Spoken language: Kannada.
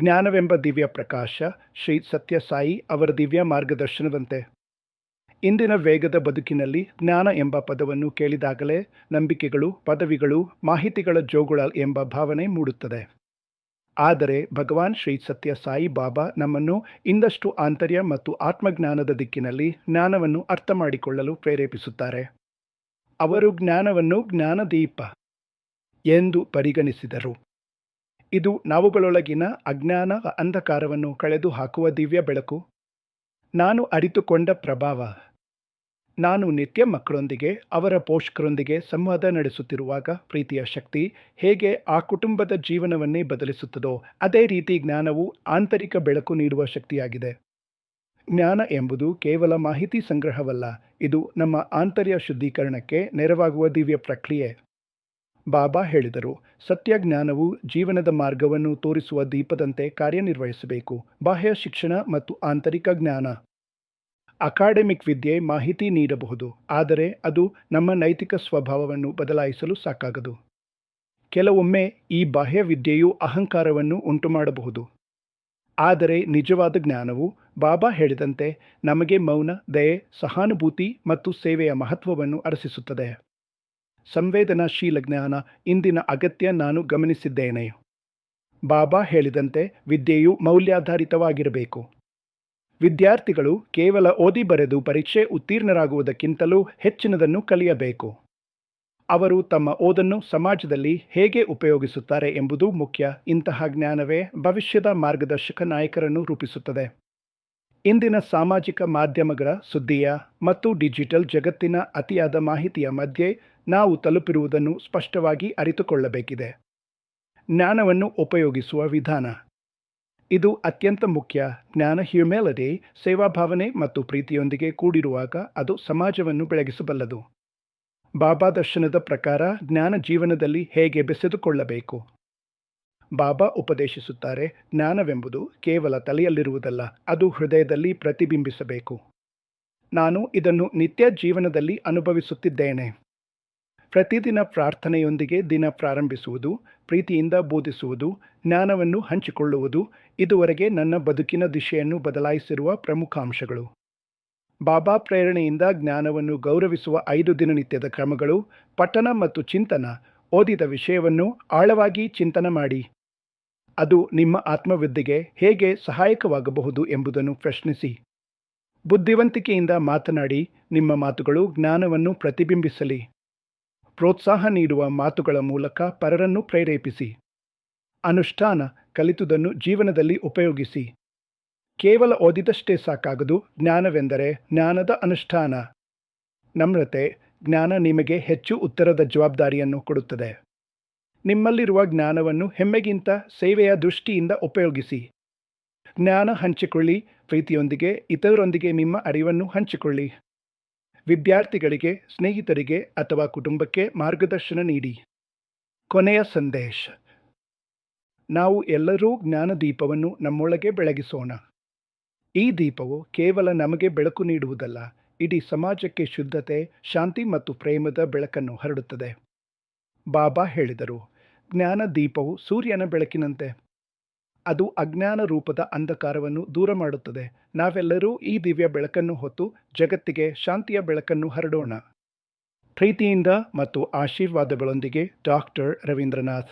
ಜ್ಞಾನವೆಂಬ ದಿವ್ಯ ಪ್ರಕಾಶ ಶ್ರೀ ಸತ್ಯಸಾಯಿ ಅವರ ದಿವ್ಯ ಮಾರ್ಗದರ್ಶನದಂತೆ. ಇಂದಿನ ವೇಗದ ಬದುಕಿನಲ್ಲಿ ಜ್ಞಾನ ಎಂಬ ಪದವನ್ನು ಕೇಳಿದಾಗಲೇ ನಂಬಿಕೆಗಳು, ಪದವಿಗಳು, ಮಾಹಿತಿಗಳ ಜೋಗುಳ ಎಂಬ ಭಾವನೆ ಮೂಡುತ್ತದೆ. ಆದರೆ ಭಗವಾನ್ ಶ್ರೀ ಸತ್ಯ ಸಾಯಿ ಬಾಬಾ ನಮ್ಮನ್ನು ಇಂದಷ್ಟು ಆಂತರ್ಯ ಮತ್ತು ಆತ್ಮಜ್ಞಾನದ ದಿಕ್ಕಿನಲ್ಲಿ ಜ್ಞಾನವನ್ನು ಅರ್ಥ ಮಾಡಿಕೊಳ್ಳಲು ಪ್ರೇರೇಪಿಸುತ್ತಾರೆ. ಅವರು ಜ್ಞಾನವನ್ನು ಜ್ಞಾನದೀಪ ಎಂದು ಪರಿಗಣಿಸಿದರು. ಇದು ನಾವುಗಳೊಳಗಿನ ಅಜ್ಞಾನ ಅಂಧಕಾರವನ್ನು ಕಳೆದು ಹಾಕುವ ದಿವ್ಯ ಬೆಳಕು. ನಾನು ಅರಿತುಕೊಂಡ ಪ್ರಭಾವ. ನಾನು ನಿತ್ಯ ಮಕ್ಕಳೊಂದಿಗೆ, ಅವರ ಪೋಷಕರೊಂದಿಗೆ ಸಂವಾದ ನಡೆಸುತ್ತಿರುವಾಗ ಪ್ರೀತಿಯ ಶಕ್ತಿ ಹೇಗೆ ಆ ಕುಟುಂಬದ ಜೀವನವನ್ನೇ ಬದಲಿಸುತ್ತದೋ, ಅದೇ ರೀತಿ ಜ್ಞಾನವು ಆಂತರಿಕ ಬೆಳಕು ನೀಡುವ ಶಕ್ತಿಯಾಗಿದೆ. ಜ್ಞಾನ ಎಂಬುದು ಕೇವಲ ಮಾಹಿತಿ ಸಂಗ್ರಹವಲ್ಲ, ಇದು ನಮ್ಮ ಆಂತರ್ಯ ಶುದ್ಧೀಕರಣಕ್ಕೆ ನೆರವಾಗುವ ದಿವ್ಯ ಪ್ರಕ್ರಿಯೆ. ಬಾಬಾ ಹೇಳಿದರು. ಸತ್ಯಜ್ಞಾನವು ಜೀವನದ ಮಾರ್ಗವನ್ನು ತೋರಿಸುವ ದೀಪದಂತೆ ಕಾರ್ಯನಿರ್ವಹಿಸಬೇಕು. ಬಾಹ್ಯ ಶಿಕ್ಷಣ ಮತ್ತು ಆಂತರಿಕ ಜ್ಞಾನ. ಅಕಾಡೆಮಿಕ್ ವಿದ್ಯೆ ಮಾಹಿತಿ ನೀಡಬಹುದು. ಆದರೆ ಅದು ನಮ್ಮ ನೈತಿಕ ಸ್ವಭಾವವನ್ನು ಬದಲಾಯಿಸಲು ಸಾಕಾಗದು. ಕೆಲವೊಮ್ಮೆ ಈ ಬಾಹ್ಯ ವಿದ್ಯೆಯು ಅಹಂಕಾರವನ್ನು ಉಂಟುಮಾಡಬಹುದು. ಆದರೆ ನಿಜವಾದ ಜ್ಞಾನವು ಬಾಬಾ ಹೇಳಿದಂತೆ ನಮಗೆ ಮೌನ, ದಯೆ, ಸಹಾನುಭೂತಿ ಮತ್ತು ಸೇವೆಯ ಮಹತ್ವವನ್ನು ಅರಸಿಸುತ್ತದೆ. ಸಂವೇದನಾಶೀಲ ಜ್ಞಾನ ಇಂದಿನ ಅಗತ್ಯ ನಾನು ಗಮನಿಸಿದ್ದೇನೆ. ಬಾಬಾ ಹೇಳಿದಂತೆ ವಿದ್ಯೆಯು ಮೌಲ್ಯಾಧಾರಿತವಾಗಿರಬೇಕು. ವಿದ್ಯಾರ್ಥಿಗಳು ಕೇವಲ ಓದಿ ಬರೆದು ಪರೀಕ್ಷೆ ಉತ್ತೀರ್ಣರಾಗುವುದಕ್ಕಿಂತಲೂ ಹೆಚ್ಚಿನದನ್ನು ಕಲಿಯಬೇಕು. ಅವರು ತಮ್ಮ ಓದನ್ನು ಸಮಾಜದಲ್ಲಿ ಹೇಗೆ ಉಪಯೋಗಿಸುತ್ತಾರೆ ಎಂಬುದು ಮುಖ್ಯ. ಇಂತಹ ಜ್ಞಾನವೇ ಭವಿಷ್ಯದ ಮಾರ್ಗದರ್ಶಕ ನಾಯಕರನ್ನು ರೂಪಿಸುತ್ತದೆ. ಇಂದಿನ ಸಾಮಾಜಿಕ ಮಾಧ್ಯಮಗಳ ಸುದ್ದಿಯ ಮತ್ತು ಡಿಜಿಟಲ್ ಜಗತ್ತಿನ ಅತಿಯಾದ ಮಾಹಿತಿಯ ಮಧ್ಯೆ ನಾವು ತಲುಪಿರುವುದನ್ನು ಸ್ಪಷ್ಟವಾಗಿ ಅರಿತುಕೊಳ್ಳಬೇಕಿದೆ. ಜ್ಞಾನವನ್ನು ಉಪಯೋಗಿಸುವ ವಿಧಾನ. ಇದು ಅತ್ಯಂತ ಮುಖ್ಯ. ಜ್ಞಾನ ಹ್ಯೂಮ್ಯಾಲಿಟಿ ಸೇವಾಭಾವನೆ ಮತ್ತು ಪ್ರೀತಿಯೊಂದಿಗೆ ಕೂಡಿರುವಾಗ ಅದು ಸಮಾಜವನ್ನು ಬೆಳಗಿಸಬಲ್ಲದು. ಬಾಬಾ ದರ್ಶನದ ಪ್ರಕಾರ ಜ್ಞಾನ ಜೀವನದಲ್ಲಿ ಹೇಗೆ ಬೆಸೆದುಕೊಳ್ಳಬೇಕು? ಬಾಬಾ ಉಪದೇಶಿಸುತ್ತಾರೆ, ಜ್ಞಾನವೆಂಬುದು ಕೇವಲ ತಲೆಯಲ್ಲಿರುವುದಲ್ಲ, ಅದು ಹೃದಯದಲ್ಲಿ ಪ್ರತಿಬಿಂಬಿಸಬೇಕು. ನಾನು ಇದನ್ನು ನಿತ್ಯ ಜೀವನದಲ್ಲಿ ಅನುಭವಿಸುತ್ತಿದ್ದೇನೆ. ಪ್ರತಿದಿನ ಪ್ರಾರ್ಥನೆಯೊಂದಿಗೆ ದಿನ ಪ್ರಾರಂಭಿಸುವುದು, ಪ್ರೀತಿಯಿಂದ ಬೋಧಿಸುವುದು, ಜ್ಞಾನವನ್ನು ಹಂಚಿಕೊಳ್ಳುವುದು, ಇದುವರೆಗೆ ನನ್ನ ಬದುಕಿನ ದಿಶೆಯನ್ನು ಬದಲಾಯಿಸಿರುವ ಪ್ರಮುಖ ಅಂಶಗಳು. ಬಾಬಾ ಪ್ರೇರಣೆಯಿಂದ ಜ್ಞಾನವನ್ನು ಗೌರವಿಸುವ ಐದು ದಿನನಿತ್ಯದ ಕ್ರಮಗಳು ಪಠನ ಮತ್ತು ಚಿಂತನ. ಓದಿದ ವಿಷಯವನ್ನು ಆಳವಾಗಿ ಚಿಂತನ ಮಾಡಿ. ಅದು ನಿಮ್ಮ ಆತ್ಮವೃದ್ಧಿಗೆ ಹೇಗೆ ಸಹಾಯಕವಾಗಬಹುದು ಎಂಬುದನ್ನು ಪ್ರಶ್ನಿಸಿ. ಬುದ್ಧಿವಂತಿಕೆಯಿಂದ ಮಾತನಾಡಿ, ನಿಮ್ಮ ಮಾತುಗಳು ಜ್ಞಾನವನ್ನು ಪ್ರತಿಬಿಂಬಿಸಲಿ. ಪ್ರೋತ್ಸಾಹ ನೀಡುವ ಮಾತುಗಳ ಮೂಲಕ ಪರರನ್ನು ಪ್ರೇರೇಪಿಸಿ. ಅನುಷ್ಠಾನ ಕಲಿತುದನ್ನು ಜೀವನದಲ್ಲಿ ಉಪಯೋಗಿಸಿ. ಕೇವಲ ಓದಿದಷ್ಟೇ ಸಾಕಾಗದು ಜ್ಞಾನವೆಂದರೆ ಜ್ಞಾನದ ಅನುಷ್ಠಾನ. ನಮ್ರತೆ ಜ್ಞಾನ ನಿಮಗೆ ಹೆಚ್ಚು ಉತ್ತರದ ಜವಾಬ್ದಾರಿಯನ್ನು ಕೊಡುತ್ತದೆ. ನಿಮ್ಮಲ್ಲಿರುವ ಜ್ಞಾನವನ್ನು ಹೆಮ್ಮೆಗಿಂತ ಸೇವೆಯ ದೃಷ್ಟಿಯಿಂದ ಉಪಯೋಗಿಸಿ. ಜ್ಞಾನ ಹಂಚಿಕೊಳ್ಳಿ, ಪ್ರೀತಿಯೊಂದಿಗೆ, ಇತರರೊಂದಿಗೆ ನಿಮ್ಮ ಅರಿವನ್ನು ಹಂಚಿಕೊಳ್ಳಿ. ವಿದ್ಯಾರ್ಥಿಗಳಿಗೆ, ಸ್ನೇಹಿತರಿಗೆ ಅಥವಾ ಕುಟುಂಬಕ್ಕೆ ಮಾರ್ಗದರ್ಶನ ನೀಡಿ. ಕೊನೆಯ ಸಂದೇಶ. ನಾವು ಎಲ್ಲರೂ ಜ್ಞಾನದೀಪವನ್ನು ನಮ್ಮೊಳಗೆ ಬೆಳಗಿಸೋಣ. ಈ ದೀಪವು ಕೇವಲ ನಮಗೆ ಬೆಳಕು ನೀಡುವುದಲ್ಲ, ಇಡೀ ಸಮಾಜಕ್ಕೆ ಶುದ್ಧತೆ, ಶಾಂತಿ ಮತ್ತು ಪ್ರೇಮದ ಬೆಳಕನ್ನು ಹರಡುತ್ತದೆ. ಬಾಬಾ ಹೇಳಿದರು ಜ್ಞಾನ ದೀಪವು ಸೂರ್ಯನ ಬೆಳಕಿನಂತೆ. ಅದು ಅಜ್ಞಾನ ರೂಪದ ಅಂಧಕಾರವನ್ನು ದೂರ ಮಾಡುತ್ತದೆ. ನಾವೆಲ್ಲರೂ ಈ ದಿವ್ಯ ಬೆಳಕನ್ನು ಹೊತ್ತು ಜಗತ್ತಿಗೆ ಶಾಂತಿಯ ಬೆಳಕನ್ನು ಹರಡೋಣ. ಪ್ರೀತಿಯಿಂದ ಮತ್ತು ಆಶೀರ್ವಾದಗಳೊಂದಿಗೆ ಡಾಕ್ಟರ್ ರವೀಂದ್ರನಾಥ್.